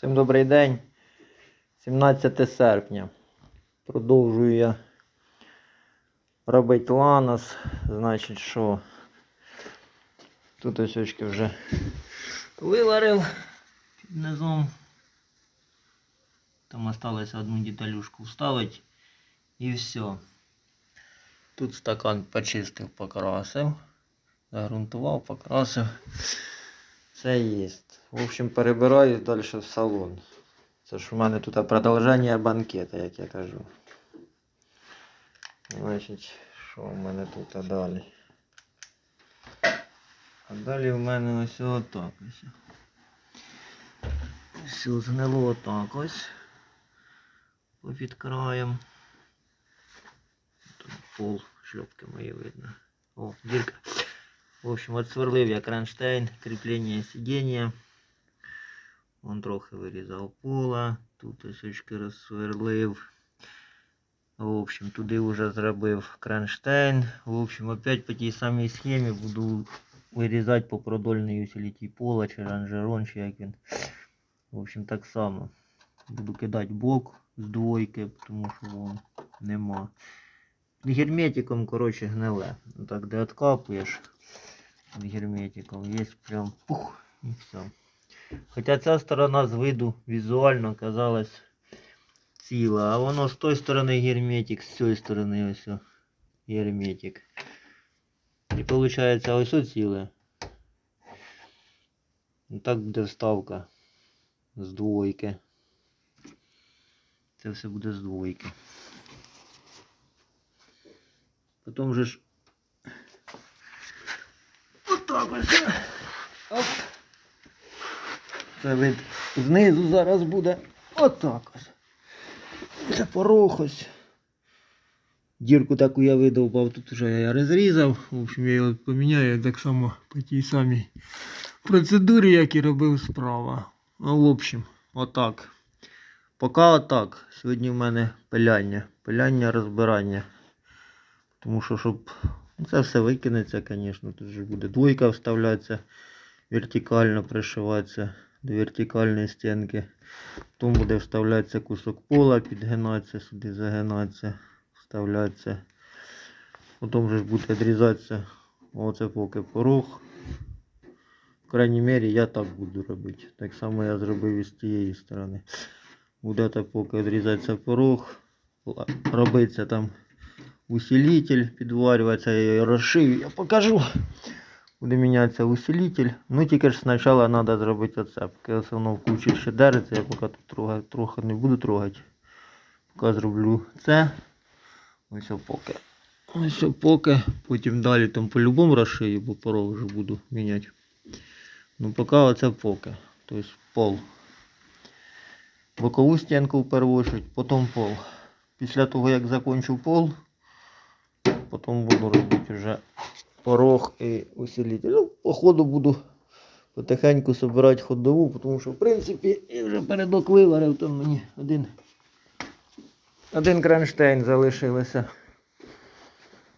Всім добрий день. 17 серпня. Продовжую я робити ланос. Значить, що тут ось вже виварив під низом. Там осталось одну деталюшку вставити і все. Тут стакан почистив, покрасив. Загрунтував, покрасив. Це є. В общем, перебираюсь далі в салон. Це ж у мене тут продовження банкета, як я кажу. Значить, що в мене тут далі? А далі в мене ось отак ось. Все згнило отак ось. Попід краєм. Тут пол шльопки мої видно. О, дірка. В общем, отсверлив я кронштейн, кріплення сидіння. Он трохи вирізав пола, тут ось очки розсверлив. В общем, туди вже зробив кронштейн. В общем, опять по тій самій схемі буду вирізати по продольній усиліті пола чи ранжерон, чи як він. В общем, так само. Буду кидати блок з двойки, тому що вон нема. Герметиком, коротше, гниле. Так, де откапуєш герметиком, є прям пух і все. Хоча ця сторона з виду візуально казалась ціла, а воно з тої сторони герметик, з цієї сторони ось о, герметик. І виходить ось о ціле. І так буде вставка з двойки. Це все буде з двойки. Потім же ж Отак ось. Оп. Це від знизу зараз буде отак ось. Це порог ось. Дірку таку я видовбав, тут вже я розрізав. В общем, я його поміняю так само по тій самій процедурі, як і робив справа. Ну, в общем, отак. Поки отак. Сьогодні в мене пиляння. Пиляння, розбирання. Тому що, щоб Це все викинеться, звісно. Тут же буде двойка вставлятися, вертикально пришиватися до вертикальної стінки. Потім буде вставлятися кусок пола, підгинатися, сюди загинатися, вставлятися. Потім же буде відрізатися оце поки порог. В крайній мірі я так буду робити. Так само я зробив і з тієї сторони. Буде поки відрізатися порог, робиться там усилитель підварюватися, я її розшию, я покажу. Буде мінятися усилитель. Ну тільки ж спочатку треба зробити оце, поки воно в кучі ще дериться, я поки тут трохи не буду трогати. Поки зроблю це. Ось поки. Ось поки. Потім далі там по-любому розшию, бо порог вже буду міняти. Ну поки оце поки. Тобто пол. Бокову стінку в потім пол. Після того як закончу пол, потім буду робити вже порог і усилитель. Ну, по ходу буду потихеньку збирати ходову, тому що в принципі я вже передок виварив, там мені один, один кронштейн залишилося.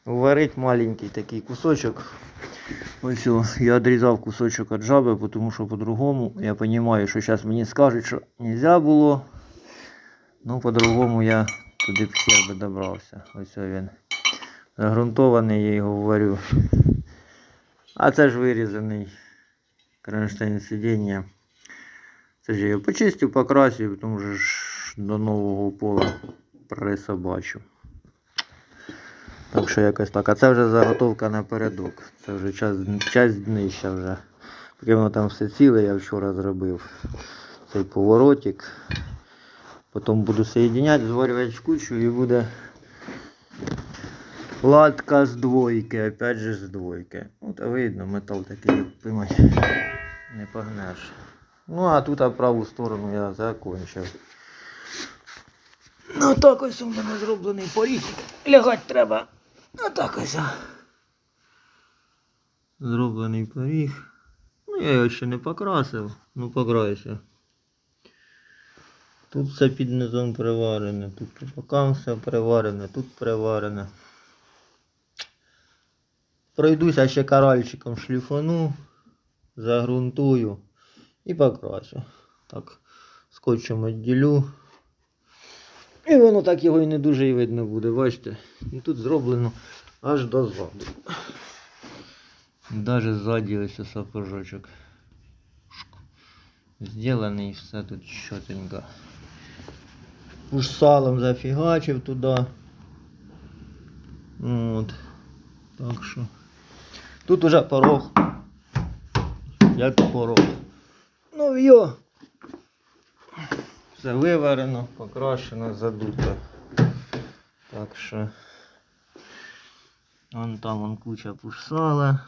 Варить маленький такий кусочок. Ось я відрізав кусочок від жаби, тому що по-другому я розумію, що зараз мені скажуть, що не можна було. Ну, по-другому я туди б хер би добрався. Ось він. Загрунтований, я його варю. А це ж вирізаний кронштейн сидіння. Це ж я його почистив, покрасив, тому що ж до нового пола присобачу. Так що якось так. А це вже заготовка напередок. Це вже час, час днища вже. Поки воно там все ціле, я вчора зробив цей поворотик. Потім буду соєдиняти, зварювати в кучу і буде латка з двойки, опять же з двойки. Та видно, метал такий пимай. Не погнеш. Ну а тут праву сторону я закончив. Ну так ось у мене зроблений поріг. Лягати треба. Ну так ось. Зроблений поріг. Ну я його ще не покрасив. Ну покрасив. Тут все під низом приварене, тут по бокам все приварене, тут приварене. Пройдуся ще каральчиком шліфану, загрунтую і покрасю. Так, скотчем відділю. І воно так його і не дуже і видно буде, бачите? І тут зроблено аж до ззаду. Даже ззаді ось сапожочок. Сделаний все тут чотенько. Уж салом зафігачив туди. От. Так що. Тут уже порог. Як порог. Ну йо. Все виварено, покрашено, задуто. Так що. Вон там вон куча пушсала.